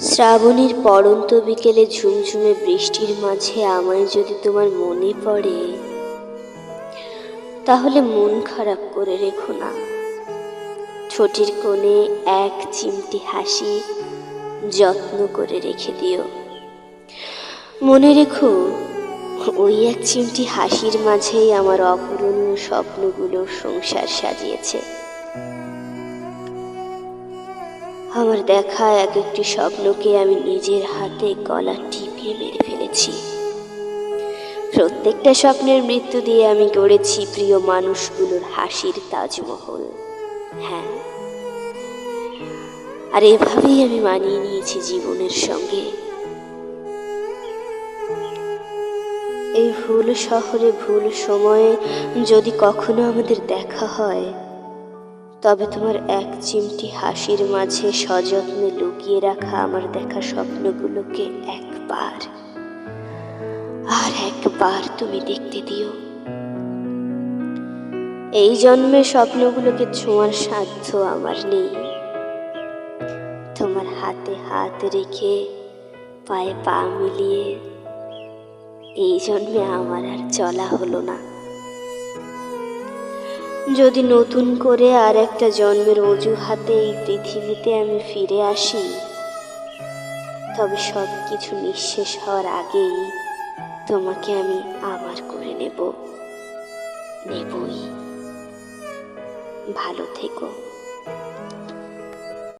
শ্রাবণের পড়ন্ত বিকেলে ঝুমঝুমে বৃষ্টির মাঝে আমায় যদি তোমার মনে পড়ে, তাহলে মন খারাপ করে রেখো না। ঠোঁটের কোণে এক চিমটি হাসি যত্ন করে রেখে দিও। মনে রেখো, ওই এক চিমটি হাসির মাঝেই আমার অপূরণীয় স্বপ্নগুলো সংসার সাজিয়েছে। আমার দেখা এক একটি স্বপ্নকে আমি নিজের হাতে গলা টিপিয়ে মেরে ফেলেছি। প্রত্যেকটা স্বপ্নের মৃত্যু দিয়ে আমি গড়েছি প্রিয় মানুষগুলোর হাসির তাজমহল। হ্যাঁ। আর এভাবেই আমি মানিয়ে নিয়েছি জীবনের সঙ্গে। এই ভুল শহরে ভুল সময়ে যদি কখনো আমাদের দেখা হয় তবে তোমার এক চিমটি হাসির মাঝে সযত্নে লুকিয়ে রাখা আমার দেখা স্বপ্নগুলোকে একবার, আর একবার তুমি দেখতে দিও। এই জন্মে স্বপ্নগুলোকে ছোঁয়ার সাধ্য আমার নেই। তোমার হাতে হাত রেখে পায়ে পা মিলিয়ে এই জন্মে আমার আর চলা হলো না। যদি নতুন করে আর একটা জন্মের অজুহাতে এই পৃথিবীতে আমি ফিরে আসি, তবে সব কিছু নিঃশেষ হওয়ার আগেই তোমাকে আমি আবার করে নেব। নেবই। ভালো থেকো।